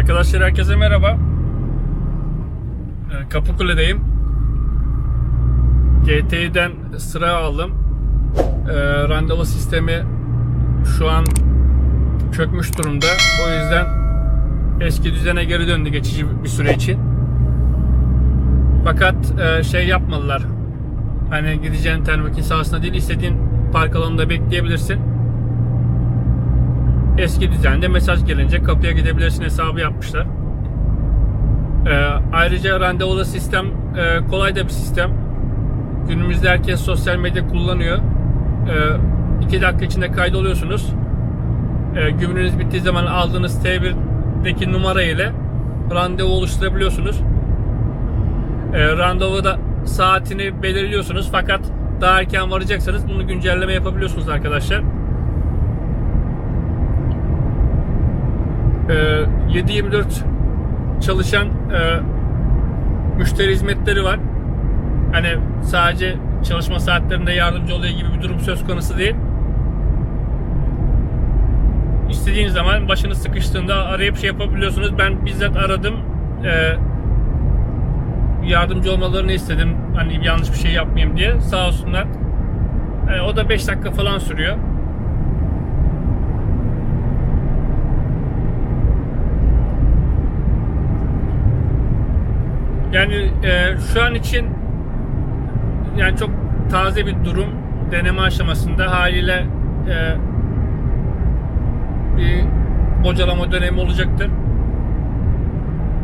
Arkadaşlar herkese merhaba. Ee, Kapıkule'deyim. GT'den sıra aldım. Ee, randevu sistemi şu an çökmüş durumda. O yüzden eski düzene geri döndü geçici bir süre için. Fakat e, şey yapmadılar. Hani gideceğin termokin sahasında değil istediğin park alanında bekleyebilirsin. Eski düzende mesaj gelince kapıya gidebilirsin hesabı yapmışlar. Ee, ayrıca randevulu sistem e, kolay da bir sistem. Günümüzde herkes sosyal medya kullanıyor. Ee, iki dakika içinde kaydoluyorsunuz. Ee, gümrüğünüz bittiği zaman aldığınız T1'deki numara ile randevu oluşturabiliyorsunuz. Ee, randevuda saatini belirliyorsunuz fakat daha erken varacaksanız bunu güncelleme yapabiliyorsunuz arkadaşlar. 7-24 çalışan e, müşteri hizmetleri var. Hani sadece çalışma saatlerinde yardımcı oluyor gibi bir durum söz konusu değil. İstediğiniz zaman başınız sıkıştığında arayıp şey yapabiliyorsunuz. Ben bizzat aradım. Ee, yardımcı olmalarını istedim. Hani yanlış bir şey yapmayayım diye. Sağ olsunlar. Ee, o da 5 dakika falan sürüyor. Yani e, şu an için yani çok taze bir durum deneme aşamasında haliyle e, bir bocalama dönemi olacaktır.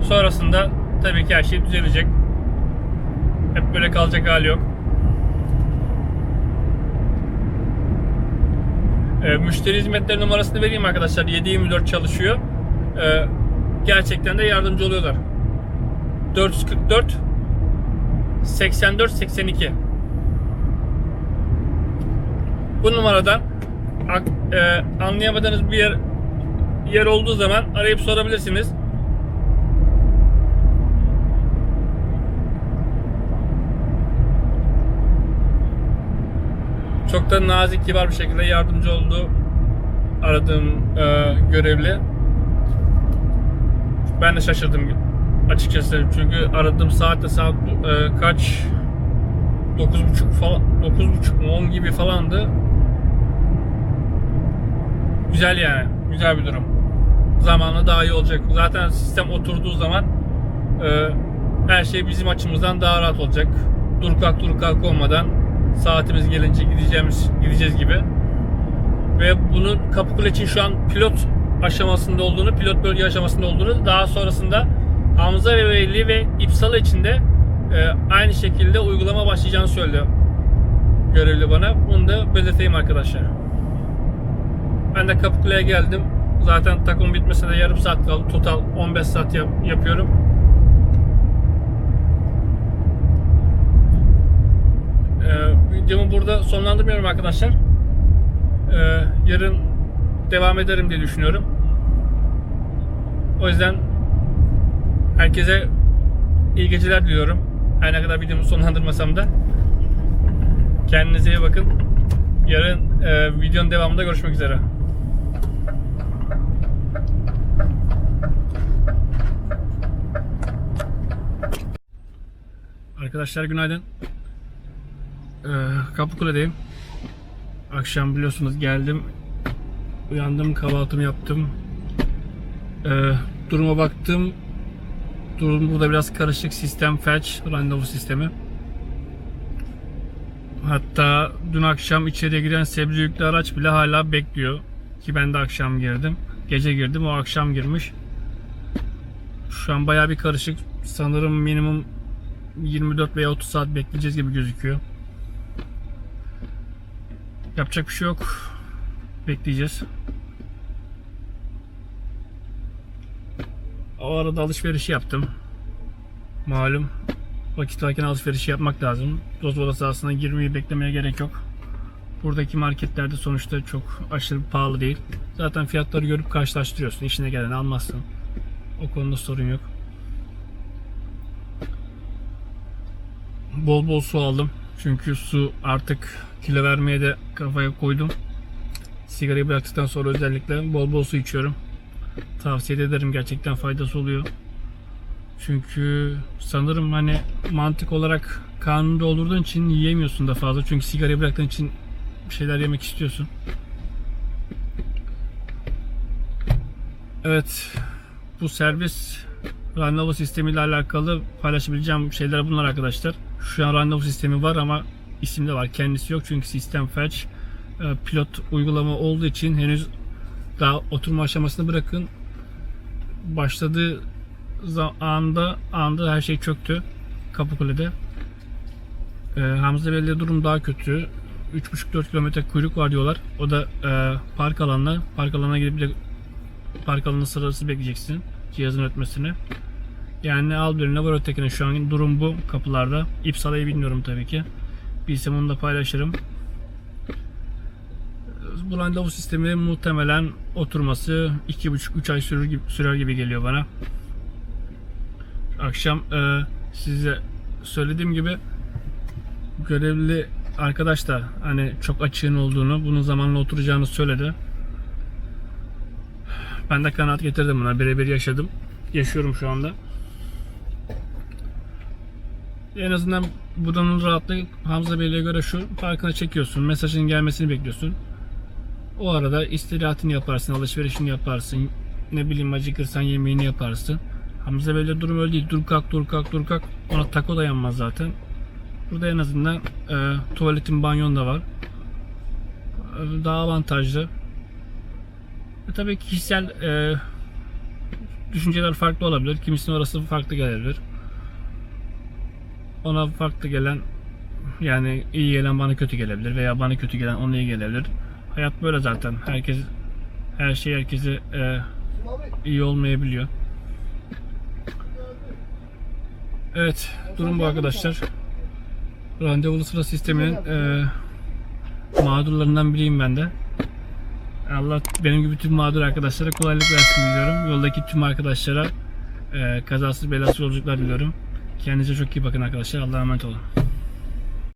Sonrasında tabii ki her şey düzelecek. Hep böyle kalacak hali yok. E, müşteri hizmetleri numarasını vereyim arkadaşlar. 724 çalışıyor. E, gerçekten de yardımcı oluyorlar. 444 84 82 Bu numaradan e, anlayamadığınız bir yer yer olduğu zaman arayıp sorabilirsiniz. Çok da nazik, kibar bir şekilde yardımcı oldu aradığım e, görevli. Ben de şaşırdım açıkçası çünkü aradığım saatte saat e, kaç 9.30 falan 9.30 mu 10 gibi falandı. Güzel yani. Güzel bir durum. Zamanla daha iyi olacak. Zaten sistem oturduğu zaman e, her şey bizim açımızdan daha rahat olacak. Dur kalk dur kalk olmadan saatimiz gelince gideceğimiz gideceğiz gibi. Ve bunun Kapıkule için şu an pilot aşamasında olduğunu, pilot bölge aşamasında olduğunu, daha sonrasında Veli ve İpsala için de e, aynı şekilde uygulama başlayacağını söyledi görevli bana. Bunu da belirteyim arkadaşlar. Ben de Kapıkule'ye geldim. Zaten takım bitmesine de yarım saat kaldı. Total 15 saat yap- yapıyorum. Ee, videomu burada sonlandırmıyorum arkadaşlar. Ee, yarın devam ederim diye düşünüyorum. O yüzden herkese iyi geceler diliyorum. Her ne kadar videomu sonlandırmasam da. Kendinize iyi bakın. Yarın e, videonun devamında görüşmek üzere. Arkadaşlar günaydın. Ee, Kapıkule'deyim. Akşam biliyorsunuz geldim. Uyandım, kahvaltımı yaptım. Ee, duruma baktım. Durum burada biraz karışık sistem felç randevu sistemi. Hatta dün akşam içeriye giren sebze yüklü araç bile hala bekliyor. Ki ben de akşam girdim. Gece girdim o akşam girmiş. Şu an baya bir karışık. Sanırım minimum 24 veya 30 saat bekleyeceğiz gibi gözüküyor. Yapacak bir şey yok. Bekleyeceğiz. O arada alışverişi yaptım. Malum vakit varken alışverişi yapmak lazım. Dozvola sahasına girmeyi beklemeye gerek yok. Buradaki marketlerde sonuçta çok aşırı pahalı değil. Zaten fiyatları görüp karşılaştırıyorsun. İşine geleni almazsın. O konuda sorun yok. Bol bol su aldım. Çünkü su artık kilo vermeye de kafaya koydum. Sigarayı bıraktıktan sonra özellikle bol bol su içiyorum. Tavsiye de ederim gerçekten faydası oluyor. Çünkü sanırım hani mantık olarak karnını doldurduğun için yiyemiyorsun da fazla. Çünkü sigarayı bıraktığın için bir şeyler yemek istiyorsun. Evet. Bu servis randevu sistemiyle alakalı paylaşabileceğim şeyler bunlar arkadaşlar. Şu an randevu sistemi var ama isimde var. Kendisi yok çünkü sistem felç e, pilot uygulama olduğu için henüz daha oturma aşamasını bırakın. Başladığı anda anda her şey çöktü. Kapıkule'de. E, Hamza Bey'le durum daha kötü. 3,5-4 kilometre kuyruk var diyorlar. O da e, park alanına. Park alanına gidip de park alanı sırası bekleyeceksin cihazın ötmesini. Yani al birine var ötekine şu an durum bu kapılarda. İpsala'yı bilmiyorum tabii ki. Bilsem onu da paylaşırım. Bu randevu sistemi muhtemelen oturması 2,5-3 ay sürür gibi, sürer gibi geliyor bana. Akşam e, size söylediğim gibi görevli arkadaş da hani çok açığın olduğunu, bunun zamanla oturacağını söyledi. Ben de kanaat getirdim buna. Birebir yaşadım. Yaşıyorum şu anda. En azından buranın rahatlığı Hamza Bey'le göre şu farkına çekiyorsun. Mesajın gelmesini bekliyorsun. O arada istirahatini yaparsın, alışverişini yaparsın. Ne bileyim acıkırsan yemeğini yaparsın. Hamza Bey'le durum öyle değil. Dur kalk dur kalk dur kalk. Ona tako dayanmaz zaten. Burada en azından e, tuvaletin banyon da var. E, daha avantajlı. E, tabii ki kişisel e, düşünceler farklı olabilir. Kimisinin orası farklı gelebilir. Ona farklı gelen yani iyi gelen bana kötü gelebilir veya bana kötü gelen ona iyi gelebilir. Hayat böyle zaten. Herkes her şey herkese e, iyi olmayabiliyor. Evet, durum bu arkadaşlar. Randevulu sıra sisteminin e, mağdurlarından biriyim ben de. Allah benim gibi tüm mağdur arkadaşlara kolaylık versin diliyorum. Yoldaki tüm arkadaşlara e, kazasız belasız yolculuklar diliyorum. Kendinize çok iyi bakın arkadaşlar. Allah'a emanet olun.